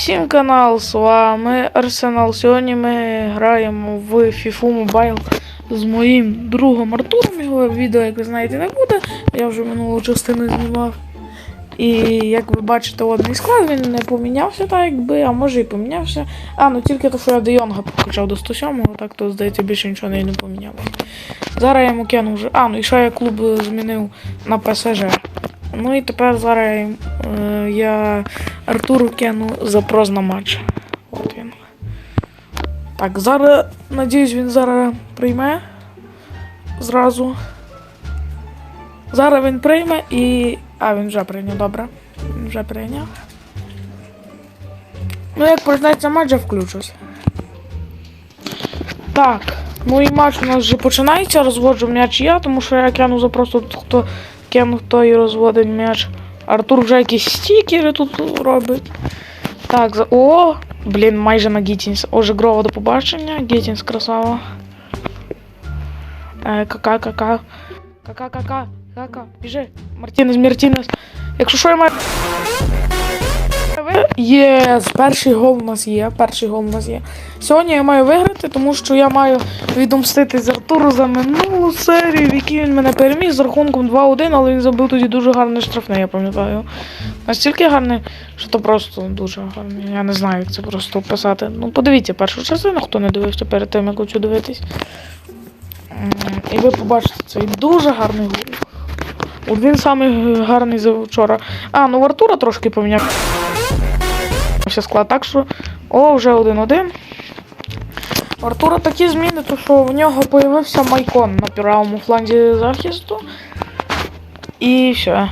Всім канал, з вами Арсенал. Сьогодні ми граємо в FIFA Mobile з моїм другом Артуром. Його відео, як ви знаєте, не буде. Я вже минулу частину знімав. І як ви бачите, одний склад він не помінявся так, якби, а може і помінявся. А, ну тільки то, що я Де Йонга покачав до 107-го, так то здається більше нічого не, помінялося. Зараз я йому кину вже. А, ну і ще я клуб змінив на ПСЖ. Ну і тепер зараз я, е, я Артуру кину запрос на матч. От він. Так, зараз, надіюсь, він зараз прийме. Зразу. Зараз він прийме і. А, він вже прийняв, добре. Він вже прийняв. Ну, як почнеться матч, я включусь. Так. І матч у нас вже починається. Розводжу м'яч я, тому що я кину за просто хто кинув, той і розводить м'яч. Артур вже якісь стікери тут робить. Так, за. О! Блін, майже на Гітінс. Оже Грова до побачення. Гітінс красава. Е, кака, кака. Кака, кака, кака. Біжи. Мартінес, Мартінес. Якщо що я маю. Є, перший гол у нас є. Перший гол у нас є. Сьогодні я маю виграти, тому що я маю відомстити з Артуру за минулу серію, в якій він мене переміг з рахунком 2-1, але він забив тоді дуже гарне штрафне, я пам'ятаю. Настільки гарне, що то просто дуже гарне. Я не знаю, як це просто описати. Ну, подивіться першу частину, хто не дивився перед тим, як хочу дивитись. І ви побачите цей дуже гарний гол. От він самий гарний за вчора. А, ну Артура трошки поміняв. Ще склад так, що. О, вже один-один. Артура такі зміни, то що в нього появився майкон на правому фланзі захисту. І все.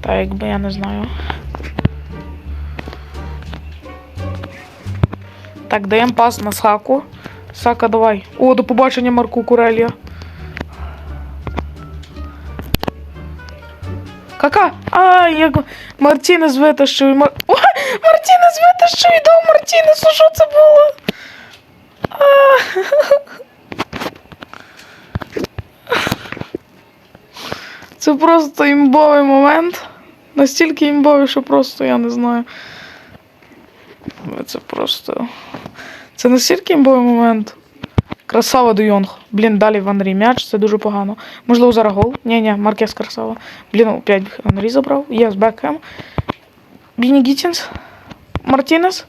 Так, якби я не знаю. Так, даємо пас на Саку. Сака, давай. О, до побачення Марку Курелія. Кака? А, як Мартінес витащив. Мар... О, Мартінес витащив і дав Мартінесу, що це було? А. Це просто імбовий момент. Настільки імбовий, що просто я не знаю. Це просто. Це настільки імбовий момент. Красава Де Йонг. Блін, далі в Анрі м'яч, це дуже погано. Можливо, зараз гол. Ні, ні, Маркес красава. Блін, опять Анрі забрав. Єс, Бекхем. Біні Гіттінс. Мартінес.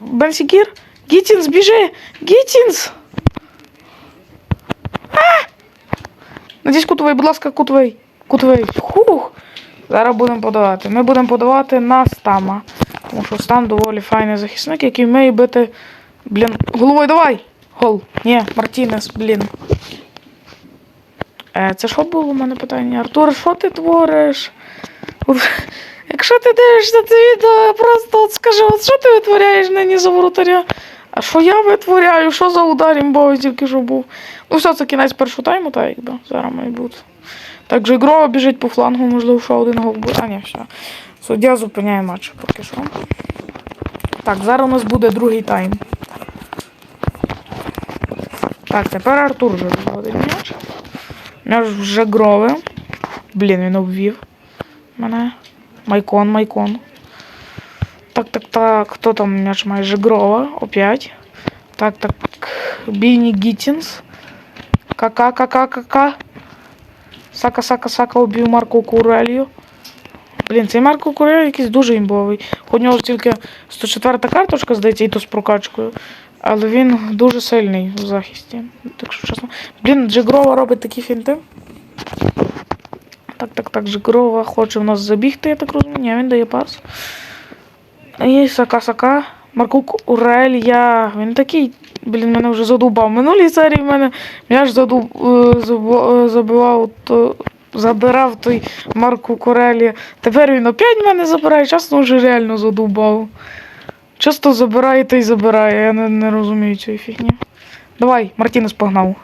Бенсікір. Гіттінс, біжи! Гіттінс! А! Надіюсь, кутовий, будь ласка, кутовий. Кутовий. Хух. Зараз будемо подавати. Ми будемо подавати на Стама. Тому що Стам доволі файний захисник, який вміє бити. Блін, головою давай! Гол. Ні, Мартінес, блін. Е, це що було у мене питання? Артур, що ти твориш? Якщо ти дивишся це відео, просто от скажи, от що ти витворяєш нині за воротаря? А що я витворяю? Що за удар імбовий тільки що був? Ну все, це кінець першого тайму, так якби. Зараз має бути. Так же Грова біжить по флангу, можливо, що один гол буде. А, ні, все. Суддя зупиняє матч поки що. Так, зараз у нас буде другий тайм. Так, тепер Артур вже виводить м'яч. М'яч вже грове. Блін, він обвів мене. Майкон, майкон. Так, так, так. Хто там м'яч має Жигрова? Опять. Так, так. Біні Гіттінс. Кака, кака, кака. Сака, сака, сака обів Марко Курелью. Блін, цей Марко Курелью якийсь дуже імбовий. У нього тільки 104 карточка, здається, і то з прокачкою. Але він дуже сильний в захисті. Так що чесно. Блін, Джигрова робить такі фінти. Так, так, так, Джигрова хоче в нас забігти, я так розумію. Ні, він дає пас. І Сака-Сака. Марко Урелья. Він такий. Блін, мене вже задубав. Минулій серії в мене м'яч задуб, е, е, забивав, то, забирав той Марко Курелі. Тепер він опять мене забирає, чесно вже реально задубав. Часто забирає та й забирає, я не, не розумію цієї фігні. Давай, Мартінес погнав.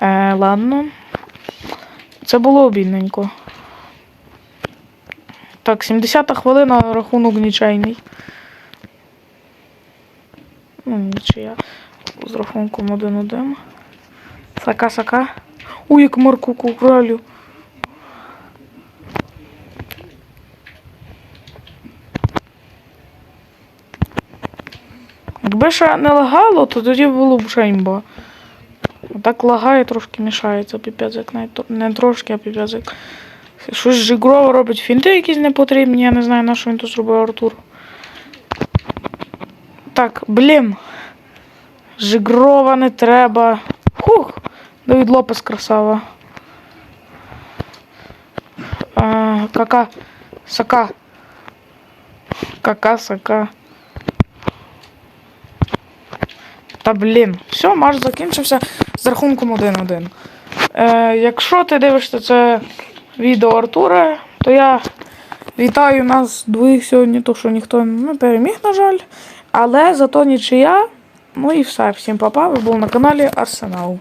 Е, ладно. Це було обідненько. Так, 70-та хвилина, рахунок нічайний. Ну, нічия. З рахунком 1-1. Сака-сака. Ой, як Марку Кукралю. Якби ще не лагало, то тоді було б ще імба. Так лагає, трошки мішається піп'язик. Не, тр- не трошки, а піп'язик. Щось жигрово робить фінти якісь непотрібні, я не знаю, на що він тут зробив Артур. Так, блін. Жигрова не треба. Хух! Давід Лопес красава. А, кака. Сака. Кака, сака. Та блін. Все, матч закінчився з рахунком 1-1. Е, якщо ти дивишся це відео Артура, то я вітаю нас двох сьогодні, тому що ніхто не переміг, на жаль. Але зато нічия. Ну і все. Всім па-па, ви були на каналі Арсенал.